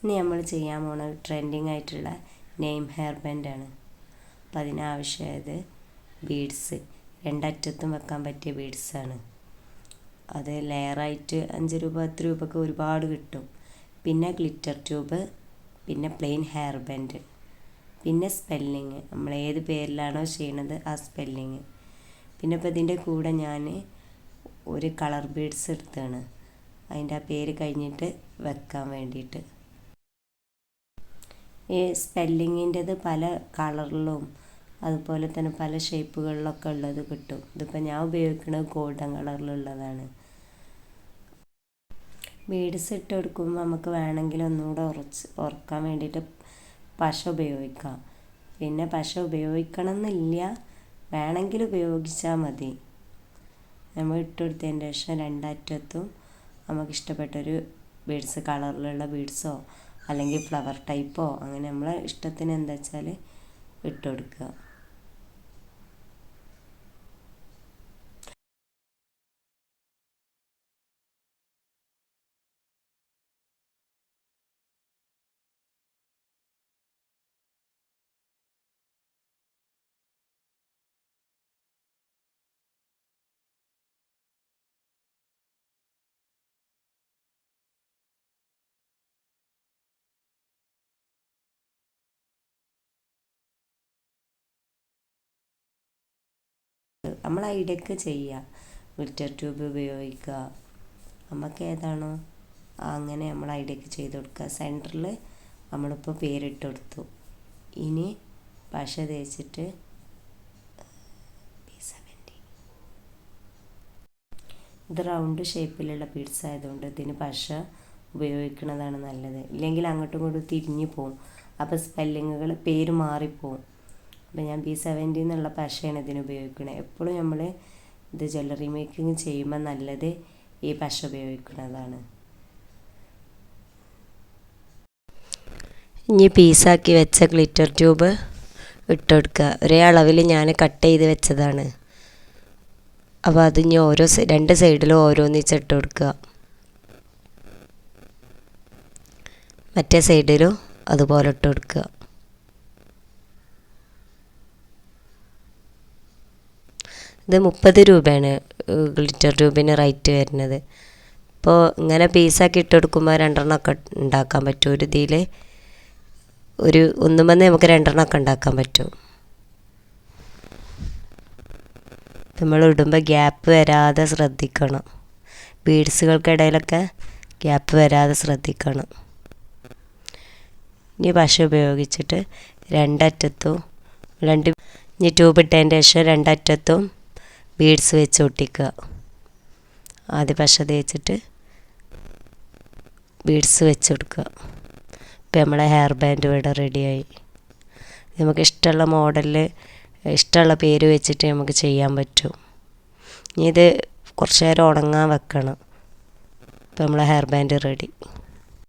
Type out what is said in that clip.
ഇനി നമ്മൾ ചെയ്യാൻ പോണ ട്രെൻഡിങ് ആയിട്ടുള്ള നെയിം ഹെയർ ബാൻഡാണ് അപ്പോൾ അതിനാവശ്യമായത് ബീഡ്സ് രണ്ടറ്റത്തും വെക്കാൻ പറ്റിയ ബീഡ്സാണ് അത് ലെയറായിട്ട് അഞ്ച് രൂപ പത്ത് രൂപക്ക് ഒരുപാട് കിട്ടും. പിന്നെ ഗ്ലിറ്റർ ട്യൂബ് പിന്നെ പ്ലെയിൻ ഹെയർ ബാൻഡ് പിന്നെ സ്പെല്ലിങ് നമ്മൾ ഏത് പേരിലാണോ ചെയ്യണത് ആ സ്പെല്ലിങ് പിന്നെ ഇപ്പോൾ ഇതിന്റെ കൂടെ ഞാൻ ഒരു കളർ ബീഡ്സ് എടുത്താണ്. അതിന്റെ ആ പേര് കഴിഞ്ഞിട്ട് വെക്കാൻ വേണ്ടിയിട്ട്. ഈ സ്പെല്ലിങ്ങിന്റെത് പല കളറിലും അതുപോലെ തന്നെ പല ഷേപ്പുകളിലൊക്കെ ഉള്ളത് കിട്ടും. ഇതിപ്പോൾ ഞാൻ ഉപയോഗിക്കുന്നത് ഗോൾഡൻ കളറിലുള്ളതാണ് ബീഡ്സ് ഇട്ട് കൊടുക്കുമ്പോൾ നമുക്ക് വേണമെങ്കിൽ ഒന്നുകൂടെ ഉറച്ച് ഉറക്കാൻ വേണ്ടിയിട്ട് പശ ഉപയോഗിക്കാം. പിന്നെ പശ ഉപയോഗിക്കണം എന്നില്ല വേണമെങ്കിൽ ഉപയോഗിച്ചാൽ മതി. നമ്മൾ ഇട്ട് കൊടുത്തതിന്റെ ശേഷം രണ്ടറ്റത്തും നമുക്ക് ഇഷ്ടപ്പെട്ടൊരു ബീഡ്സ് കളറിലുള്ള ബീഡ്സോ അല്ലെങ്കിൽ ഫ്ലവർ ടൈപ്പോ അങ്ങനെ നമ്മളെ ഇഷ്ടത്തിന് എന്താ വെച്ചാൽ ഇട്ട് കൊടുക്കുക. നമ്മൾ ഐഡിയക്ക് ചെയ്യുക ഗ്ലിറ്റർ ട്യൂബ് ഉപയോഗിക്കുക. നമുക്ക് ഏതാണോ അങ്ങനെ നമ്മൾ ഐഡിയക്ക് ചെയ്ത് കൊടുക്കുക. സെന്ററിൽ നമ്മളിപ്പോൾ പേരിട്ട് കൊടുത്തു. ഇനി പശ തേച്ചിട്ട് ഇത് റൗണ്ട് ഷേപ്പിലുള്ള പീഡ്സ് ആയതുകൊണ്ട് ഇതിന് പശ ഉപയോഗിക്കുന്നതാണ് നല്ലത്. ഇല്ലെങ്കിൽ അങ്ങോട്ടും ഇങ്ങോട്ടും തിരിഞ്ഞു പോവും. അപ്പോൾ സ്പെല്ലിങ്ങുകൾ പേര് മാറിപ്പോവും. അപ്പോൾ ഞാൻ ബി സെവന്റി എന്നുള്ള പശയാണ് ഇതിന് ഉപയോഗിക്കുന്നത് എപ്പോഴും നമ്മൾ ഇത് ജ്വല്ലറി മേക്കിംഗ് ചെയ്യുമ്പോൾ നല്ലത് ഈ പശ ഉപയോഗിക്കുന്നതാണ്. ഇനി പീസാക്കി വെച്ച ഗ്ലിറ്റർ ട്യൂബ് ഇട്ടുകൊടുക്കുക ഒരേ അളവിൽ ഞാൻ കട്ട് ചെയ്ത് വെച്ചതാണ്. അപ്പോൾ അത് ഇനി ഓരോ രണ്ട് സൈഡിലും ഓരോന്നിച്ച് ഇട്ട് കൊടുക്കുക. മറ്റേ സൈഡിലും അതുപോലെ ഇട്ട് കൊടുക്കുക. ഇത് മുപ്പത് രൂപയാണ് ഗ്ലിറ്റർ ട്യൂബിന് റേറ്റ് വരുന്നത്. ഇപ്പോൾ ഇങ്ങനെ പീസാക്കി ഇട്ട് കൊടുക്കുമ്പോൾ രണ്ടെണ്ണമൊക്കെ ഉണ്ടാക്കാൻ പറ്റും. ഒരു ഇതിൽ ഒരു ഒന്നുമെന്ന് നമുക്ക് രണ്ടെണ്ണമൊക്കെ ഉണ്ടാക്കാൻ പറ്റും. നമ്മൾ ഇടുമ്പോൾ ഗ്യാപ്പ് വരാതെ ശ്രദ്ധിക്കണം. ബീഡ്സുകൾക്കിടയിലൊക്കെ ഗ്യാപ്പ് വരാതെ ശ്രദ്ധിക്കണം. ഇനി പശ ഉപയോഗിച്ചിട്ട് രണ്ടറ്റത്തും രണ്ട് ഇനി ട്യൂബ് ഇട്ടതിന്റെ ശേഷം രണ്ടറ്റത്തും ബീഡ്സ് വെച്ച് ഒട്ടിക്കുക. ആദ്യ പശ തേച്ചിട്ട് ബീഡ്സ് വെച്ച് കൊടുക്കുക ഇപ്പം നമ്മളെ ഹെയർ ബാൻഡ് ഇവിടെ റെഡിയായി നമുക്ക് ഇഷ്ടമുള്ള മോഡലിൽ ഇഷ്ടമുള്ള പേര് വെച്ചിട്ട് നമുക്ക് ചെയ്യാൻ പറ്റും. ഇനി ഇത് കുറച്ച് നേരം ഉണങ്ങാൻ വെക്കണം. ഇപ്പം നമ്മളെ ഹെയർ ബാൻഡ് റെഡി